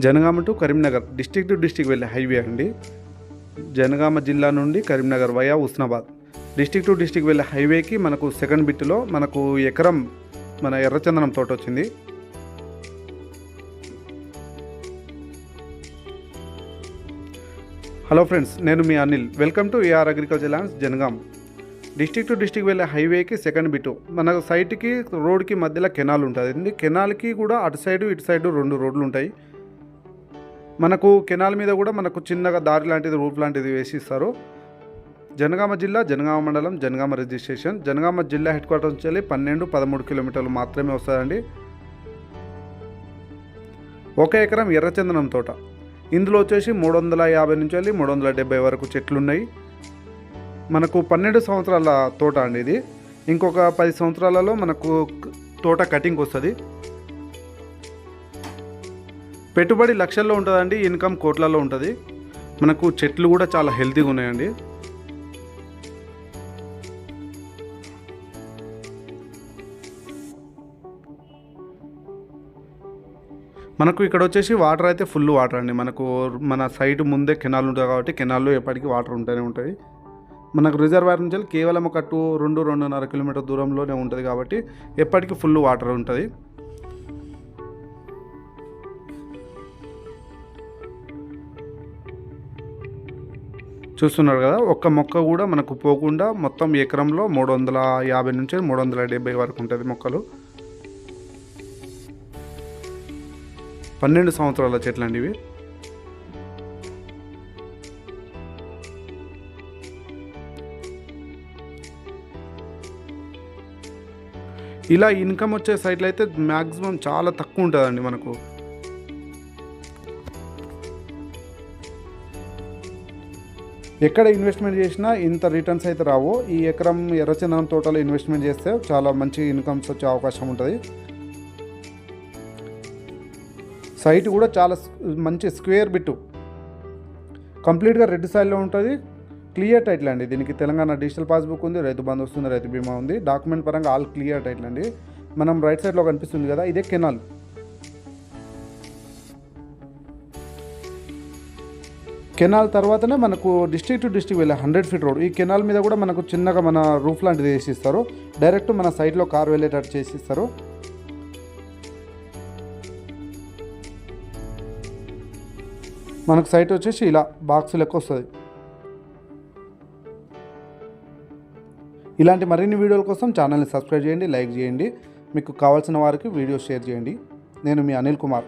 Janagama to Karimnagar district to district వెళ్ళే highway అండి. జనగామ జిల్లా నుండి Karimnagar via Usnabad. District to district వెళ్ళే హైవేకి మనకు సెకండ్ బిట్లో మనకు ఎకరం మన ఎర్రచందనం తోట వచ్చింది. హలో ఫ్రెండ్స్ నేను మీ Anil. Welcome to AR agriculture lands Jangaon. District to district వెళ్ళే హైవేకి సెకండ్ బిట్ మన సైట్కి రోడ్కి మధ్యలో కెనాల్ ఉంటుంది. కెనాల్కి కూడా అటు సైడు ఇటు సైడు రెండు రోడ్లు ఉంటాయి. మనకు కెనాల్ మీద కూడా మనకు చిన్నగా దారి లాంటిది రూట్ లాంటిది వేసి ఇస్తారు జనగామ జిల్లా జనగామ మండలం జనగామ రిజిస్ట్రేషన్. జనగామ జిల్లా హెడ్ క్వార్టర్ నుంచి వెళ్ళి పన్నెండు పదమూడు కిలోమీటర్లు మాత్రమే వస్తారండి ఒక ఎకరం ఎర్రచందనం తోట. ఇందులో వచ్చేసి మూడు వందల యాభై నుంచి వెళ్ళి మూడు వందల డెబ్బై వరకు చెట్లు ఉన్నాయి మనకు పన్నెండు సంవత్సరాల తోట అండి ఇది. ఇంకొక పది సంవత్సరాలలో మనకు తోట కటింగ్ వస్తుంది. పెట్టుబడి లక్షల్లో ఉంటుందండి ఇన్కమ్ కోట్లలో ఉంటుంది. మనకు చెట్లు కూడా చాలా హెల్తీగా ఉన్నాయండి. మనకు ఇక్కడ వచ్చేసి వాటర్ అయితే ఫుల్ వాటర్ అండి. మనకు మన సైడ్ ముందే కెనాల్ ఉంటుంది కాబట్టి కెనాల్లో ఎప్పటికీ వాటర్ ఉంటూనే ఉంటుంది. మనకు రిజర్వాయర్ నుంచి కేవలం ఒక టూ రెండు రెండున్నర కిలోమీటర్ దూరంలోనే ఉంటుంది కాబట్టి ఎప్పటికీ ఫుల్ వాటర్ ఉంటుంది. చూస్తున్నారు కదా ఒక్క మొక్క కూడా మనకు పోకుండా మొత్తం ఎకరంలో మూడు వందల యాభై నుంచి మూడు వందల డెబ్బై వరకు ఉంటుంది మొక్కలు. పన్నెండు సంవత్సరాల చెట్లు అండి ఇవి. ఇలా ఇన్కమ్ వచ్చే సైట్లు అయితే మ్యాక్సిమం చాలా తక్కువ ఉంటుందండి మనకు. ఎక్కడ ఇన్వెస్ట్మెంట్ చేసినా ఇంత రిటర్న్స్ అయితే రావు. ఈ ఎకరం ఎర్రచందనం తోటలో ఇన్వెస్ట్మెంట్ చేస్తే చాలా మంచి ఇన్కమ్స్ వచ్చే అవకాశం ఉంటుంది. సైట్ కూడా చాలా మంచి స్క్వేర్ బిట్టు కంప్లీట్గా రెడ్ సైడ్లో ఉంటుంది. క్లియర్ టైటిల్ అండి. దీనికి తెలంగాణ డిజిటల్ పాస్బుక్ ఉంది రైతు బంధు వస్తుంది రైతు బీమా ఉంది. డాక్యుమెంట్ పరంగా ఆల్ క్లియర్ టైటిల్ అండి. మనం రైట్ సైడ్లో కనిపిస్తుంది కదా ఇదే కెనాల్. కెనాల్ తర్వాతనే మనకు డిస్ట్రిక్ట్ టు డిస్ట్రిక్ట్ వెళ్ళే హండ్రెడ్ ఫీట్ రోడ్. ఈ కెనాల్ మీద కూడా మనకు చిన్నగా మన రూఫ్ లాంటిది వేసి ఇస్తారు డైరెక్ట్ మన సైడ్లో కార్ వెళ్ళేటట్టు చేసి ఇస్తారు మనకు సైట్ వచ్చేసి ఇలా బాక్స్ లెక్క వస్తుంది. ఇలాంటి మరిన్ని వీడియోల కోసం ఛానల్ని సబ్స్క్రైబ్ చేయండి లైక్ చేయండి. మీకు కావాల్సిన వారికి వీడియో షేర్ చేయండి. నేను మీ అనిల్ కుమార్.